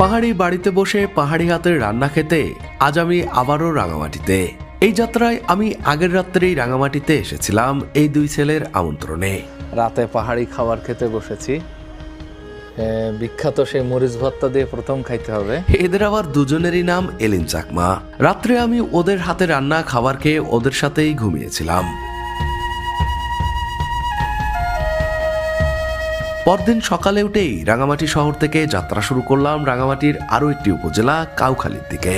পাহাড়ি বাড়িতে বসে পাহাড়ি হাতের রান্না খেতে আজ আমি আবারও রাঙামাটিতে। এই যাত্রায় আমি আগের রাত্রেই রাঙামাটিতে এসেছিলাম এই দুই ছেলের আমন্ত্রণে। রাতে পাহাড়ি খাবার খেতে বসেছি। বিখ্যাত সেই মরিচ ভর্তা দিয়ে প্রথম খাইতে হবে। এদের আবার দুজনেরই নাম এলিন চাকমা। রাত্রে আমি ওদের হাতে রান্না খাবার খেয়ে ওদের সাথেই ঘুমিয়েছিলাম। পরদিন সকালে উঠেই রাঙামাটি শহর থেকে যাত্রা শুরু করলাম রাঙামাটির আরও একটি উপজেলা, কাউখালীর দিকে।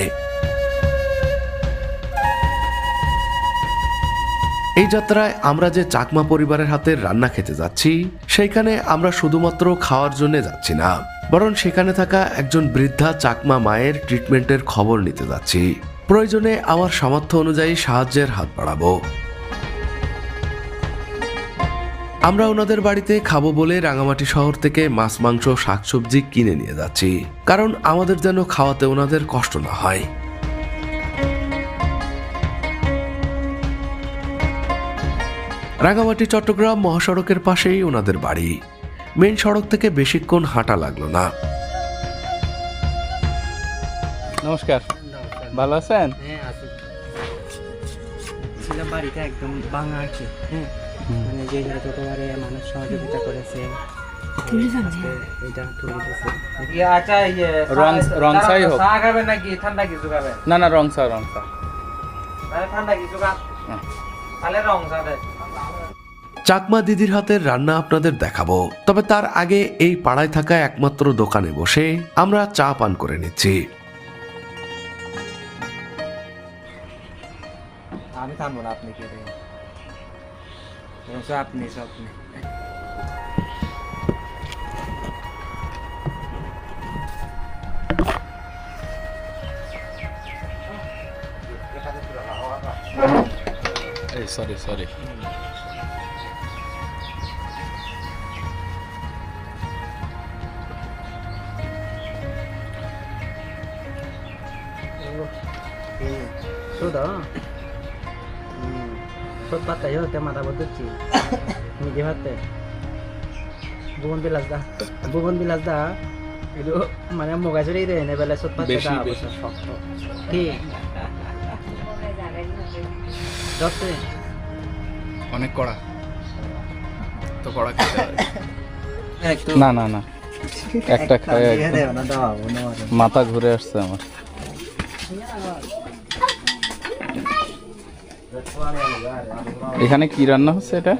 এই যাত্রায় আমরা যে চাকমা পরিবারের হাতের রান্না খেতে যাচ্ছি, সেইখানে আমরা শুধুমাত্র খাওয়ার জন্য যাচ্ছি না, বরং সেখানে থাকা একজন বৃদ্ধা চাকমা মায়ের ট্রিটমেন্টের খবর নিতে যাচ্ছি। প্রয়োজনে আমার সামর্থ্য অনুযায়ী সাহায্যের হাত বাড়াবো। আমরা ওনাদের বাড়িতে খাব বলে রাঙামাটি শহর থেকে মাছ মাংস শাকসবজি কিনে নিয়ে যাচ্ছি। কারণ আমাদের যেন খাওয়াতে ওনাদের কষ্ট না হয়। রাঙামাটি চট্টগ্রাম মহাসড়কের পাশেই ওনাদের বাড়ি। মেন সড়ক থেকে বেশিক্ষণ হাঁটা লাগল না। নমস্কার। ভালো আছেন? হ্যাঁ আছি। বাড়িটা একদম ভাঙা আর কি। হ্যাঁ। মানে যে যারা যতবারে মানুষ সহযোগিতা করেছে আজকে এটা তুলে দিয়েছে রং রং চাই হোক চা খাবেন নাকি? ঠান্ডা কিছু খাবেন? না না রং চা রং চা তাহলে ঠান্ডা কিছু খান। তাহলে রং চা দেয় চাকমা দিদির হাতের রান্না আপনাদের দেখাবো। তবে তার আগে এই পাড়ায় থাকা একমাত্র দোকানে বসে আমরা চা পান করে নিচ্ছি। আমি থামবো না আপনি কে দেবেন রং চা আপনি Kau patah yo tema tak betul sih. Ini dia hati. Bukan bilas dah. Bukan bilas dah. Itu mana mau kasih dia ini bilas sot patah dah. Besi besi. Ki. Dokter. অনেক কড়া তো কড়া খেতে হবে না না না একটা খায় মাথা ঘুরে আসছে আমার এখানে কি রান্না হচ্ছে এটা?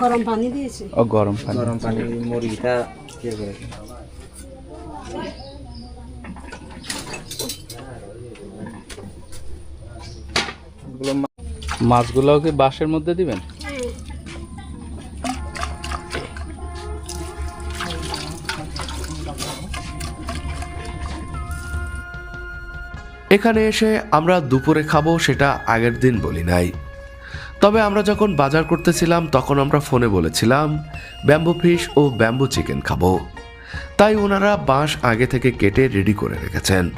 গরম পানি দিয়েছি। ও গরম পানি। গরম পানি মুড়িটা ইয়ে করে মাছগুলোকে বাঁশের মধ্যে দিবেন? এখানে এসে আমরা দুপুরে খাব সেটা আগের দিন বলি নাই। তবে আমরা যখন বাজার করতেছিলাম, তখন আমরা ফোনে বলেছিলাম, ব্যাম্বু ফিশ ও ব্যাম্বু চিকেন খাব। তাই ওনারা বাঁশ আগে থেকে কেটে রেডি করে রেখেছেন।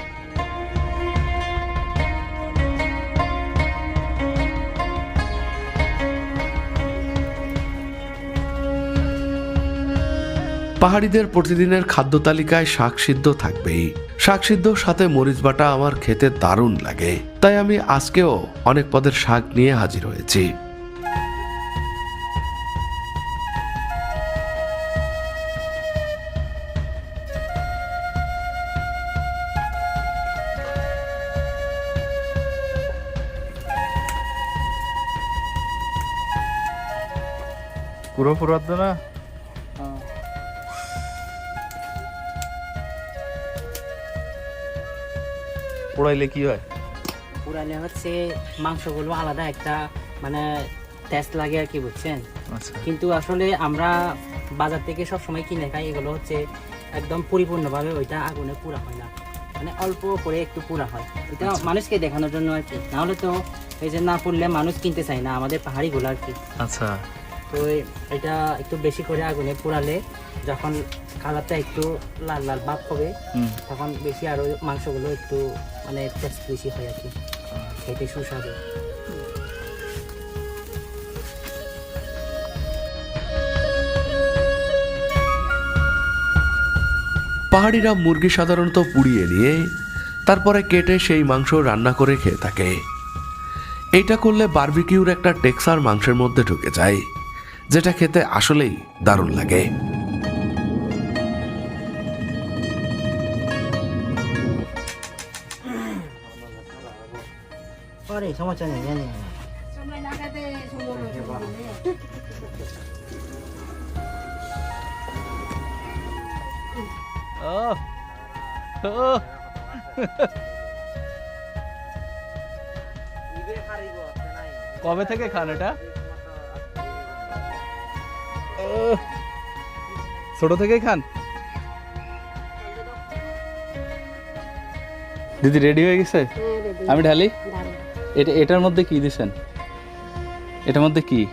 পাহাড়িদের প্রতিদিনের খাদ্য তালিকায় শাক সিদ্ধ থাকবেই। শাক সিদ্ধর সাথে মরিচ বাটা আমার খেতে দারুণ লাগে। তাই আমি আজকেও অনেক পদের শাক নিয়ে হাজির হয়েছি। পুরো পুরো না পোড়াইলে কি হয়? পুরালে হচ্ছে মাংসগুলো আলাদা একটা মানে টেস্ট লাগে আর কি বুঝছেন? আচ্ছা। কিন্তু আসলে আমরা বাজার থেকে সব সময় কিনে খাই এগুলো হচ্ছে একদম পরিপূর্ণভাবে ওইটা আগুনে পুরা হয় না। মানে অল্প করে একটু পুরা হয়। এটা মানুষকে দেখানোর জন্য আর কি। নাহলে তো এই যে না পুড়লে মানুষ কিনতে চায় না আমাদের পাহাড়িগুলো আর কি। আচ্ছা। তো এটা একটু বেশি করে আগুনে পোড়ালে যখন কালারটা একটু লাল লাল ভাব হবে তখন বেশি আরও মাংসগুলো একটু মানে টেস্ট বেশি হয় আর কি। খেতে সুস্বাদু। পাহাড়িরা মুরগি সাধারণত পুড়িয়ে নিয়ে তারপরে কেটে সেই মাংস রান্না করে খেয়ে থাকে। এটা করলে বারবিকিউর একটা টেক্সার মাংসের মধ্যে ঢুকে যায়, যেটা খেতে আসলেই দারুণ লাগে। পরে সমস্যা নেই জানি সময় লাগাতে সময় লাগে। ও ও কবে থেকে খান এটা ছোট থেকেই খান দিদি রেডি হয়ে গেছে আমি ঢালি। এটা এটার মধ্যে কি দিছেন? এটার মধ্যে কি?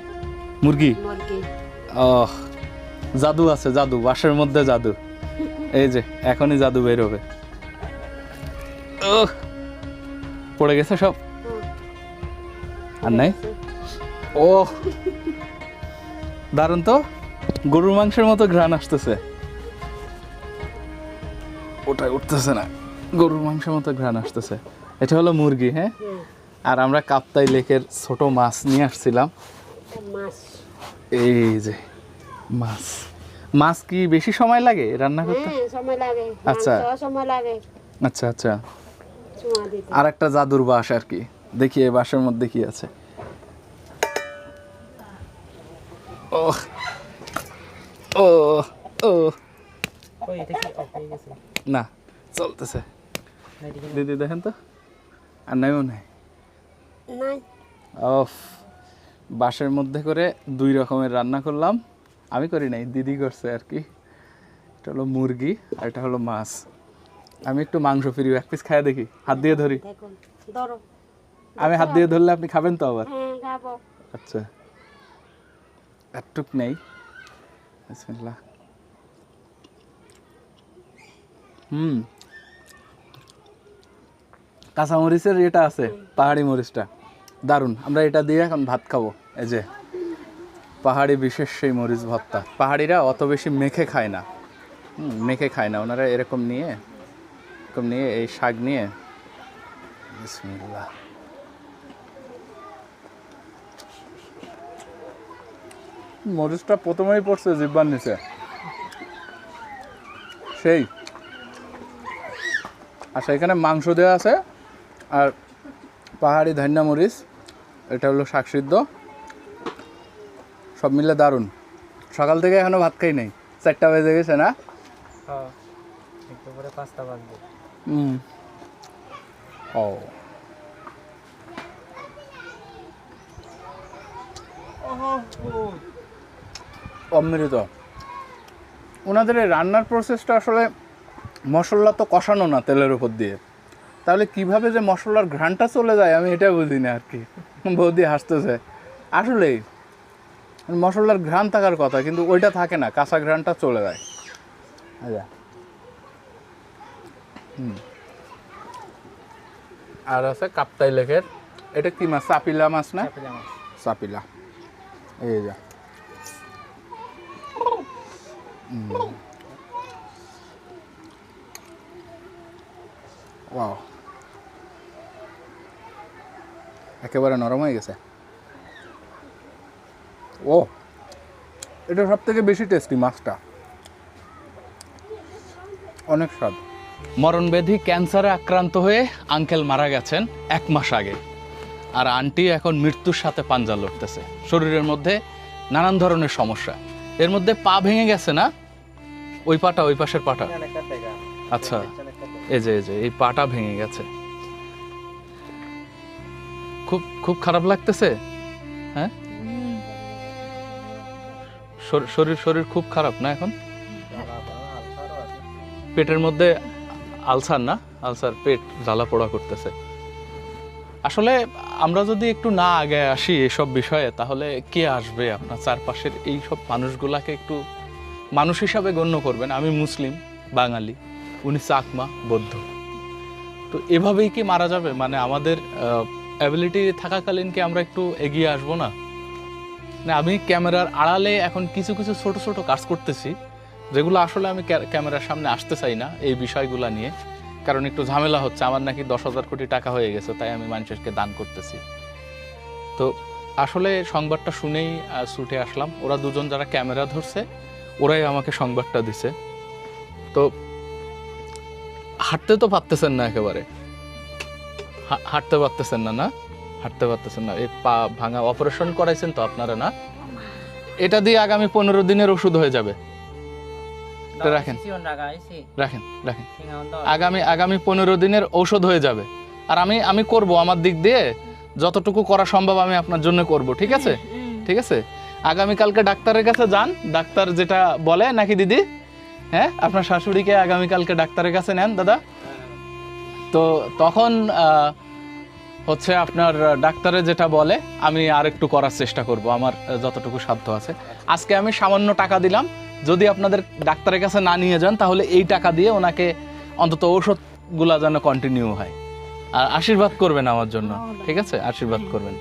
মুরগি? মুরগি। জাদু আছে জাদু বাসের মধ্যে জাদু। এই যে এখনই জাদু বের হবে। পড়ে গেছে সব? আর নাই? ও দারুণ তো। গরুর মাংসের মতো ঘ্রাণ আসতেছে। ওটাই উঠতেছে না। গরুর মাংসের মতো ঘ্রাণ আসতেছে। এটা হলো মুরগি হ্যাঁ? হুম, আর আমরা কাপ্তাই লেকের ছোট মাছ নিয়ে আসছিলাম। এই যে মাছ। মাছ কি বেশি সময় লাগে রান্না করতে? হ্যাঁ আচ্ছা। মাংস আচ্ছা আচ্ছা। আর একটা জাদুর বাস আর কি। দেখি এই বাসের মধ্যে কি আছে। ও ও না চলতেছে। দিদি দেখেন তো? আর নাইও নাই নাই। অফ বাসের মধ্যে করে দুই রকমের রান্না করলাম। আমি করি নাই দিদি করছে আর কি। এটা হলো মুরগি আর এটা হলো মাছ। আমি একটু মাংস ফিরি এক পিস খাই দেখি। হাত দিয়ে ধরি। আমি হাত দিয়ে ধরলে আপনি খাবেন তো আবার? আচ্ছা। একটুক নেই। বিসমিল্লাহ। হুম। কাঁচা মরিচের এটা আছে পাহাড়ি মরিচটা। দারুণ। আমরা এটা দিয়ে এখন ভাত খাব। এই যে, পাহাড়ি বিশেষ সেই মরিচ ভর্তা। পাহাড়িরা অত বেশি মেখে খায় না। মেখে খায় না। ওনারা এরকম নিয়ে এরকম নিয়ে এই শাক নিয়ে। বিসমিল্লাহ। মরিচটা প্রথমেই পড়ছে জিব্বার নিচে। সেই। আর সেখানে মাংস দেওয়া আছে। আর পাহাড়ি ধান্যা মরিচ এটা হলো শাকসিদ্ধ সব মিলে দারুণ। সকাল থেকে এখনও ভাত খাই নাই। চারটা বেজে গেছে না? হ্যাঁ হুম। ও। অমৃত। ওনাদের রান্নার প্রসেসটা আসলে মশলা তো কষানো না তেলের উপর দিয়ে। তাহলে কীভাবে যে মশলার ঘ্রাণটা চলে যায় আমি এটা বুঝি না আর কি। বৌদি হাসতেছে। আসলেই মশলার ঘ্রাণ থাকার কথা কিন্তু ওইটা থাকে না কাঁচা ঘ্রাণটা চলে যায়। আচ্ছা। হুম। আর আছে কাপ্তাই লেকের। এটা কি মাছ? চাপিলা মাছ না? চাপিলা মাছ। চাপিলা। এই যা। ওয়াও একেবারে নরম হয়ে গেছে। ও এটা সব থেকে বেশি টেস্টি মাছটা। অনেক স্বাদ। মরণব্যাধি ক্যান্সারে আক্রান্ত হয়ে আঙ্কেল মারা গেছেন এক মাস আগে। আর আন্টি এখন মৃত্যুর সাথে পাঞ্জা লড়তেছে। শরীরের মধ্যে নানান ধরনের সমস্যা। এর মধ্যে পা ভেঙে গেছে না? ওই পাটা ওই পাশের পাটা? আচ্ছা এই যে এই যে এই পাটা ভেঙে গেছে। খুব খুব খারাপ লাগতেছে? হ্যাঁ? শরীর শরীর খুব খারাপ না এখন? পেটের মধ্যে আলসার না? আলসার, পেট জ্বালা পোড়া করতেছে। আসলে আমরা যদি একটু না আগে আসি এসব বিষয়ে, তাহলে কে আসবে আপনার চারপাশের এই সব মানুষগুলাকে একটু মানুষ হিসাবে গণ্য করবেন? আমি মুসলিম, বাঙালি, উনি চাকমা, বৌদ্ধ। তো এভাবেই কি মারা যাবে? মানে আমাদের অ্যাবিলিটি থাকাকালীন কি আমরা একটু এগিয়ে আসব না? না আমি ক্যামেরার আড়ালে এখন কিছু কিছু ছোট ছোট কাজ করতেছি, যেগুলো আসলে আমি ক্যামেরার সামনে আসতে চাই না এই বিষয়গুলো নিয়ে। কারণ একটু ঝামেলা হচ্ছে, আমার নাকি দশ হাজার কোটি টাকা হয়ে গেছে, তাই আমি মানুষকে দান করতেছি। তো আসলে সংবাদটা শুনেই ছুটে আসলাম। ওরা দুজন যারা ক্যামেরা ধরছে, ওরাই আমাকে সংবাদটা দিছে। তো হাঁটতে তো পারতেছেন না একেবারে। হাঁটতে পারতেছেন না না? হাঁটতে পারতেছেন না। এই পা ভাঙা অপারেশন করাইছেন তো আপনারা না? এটা দিয়ে আগামী পনেরো দিনের ওষুধ হয়ে যাবে। রাখেন। রাখেন রাখেন। আগামী আগামী পনেরো দিনের ঔষধ হয়ে যাবে। আর আমি আমি করব আমার দিক দিয়ে যতটুকু করা সম্ভব আমি আপনার জন্য করব ঠিক আছে? ঠিক আছে? আগামীকালকে ডাক্তারের কাছে যান। ডাক্তার যেটা বলে নাকি দিদি? হ্যাঁ আপনার শাশুড়িকে আগামীকালকে ডাক্তারের কাছে নেন দাদা। তো তখন আহ, হচ্ছে আপনার ডাক্তারে যেটা বলে আমি আর একটু করার চেষ্টা করব আমার যতটুকু সাধ্য আছে। আজকে আমি সামান্য টাকা দিলাম যদি আপনাদের ডাক্তারের কাছে না নিয়ে যান তাহলে এই টাকা দিয়ে ওনাকে অন্তত ঔষধগুলা যেন কন্টিনিউ হয়। আর আশীর্বাদ করবেন আমার জন্য ঠিক আছে? আশীর্বাদ করবেন।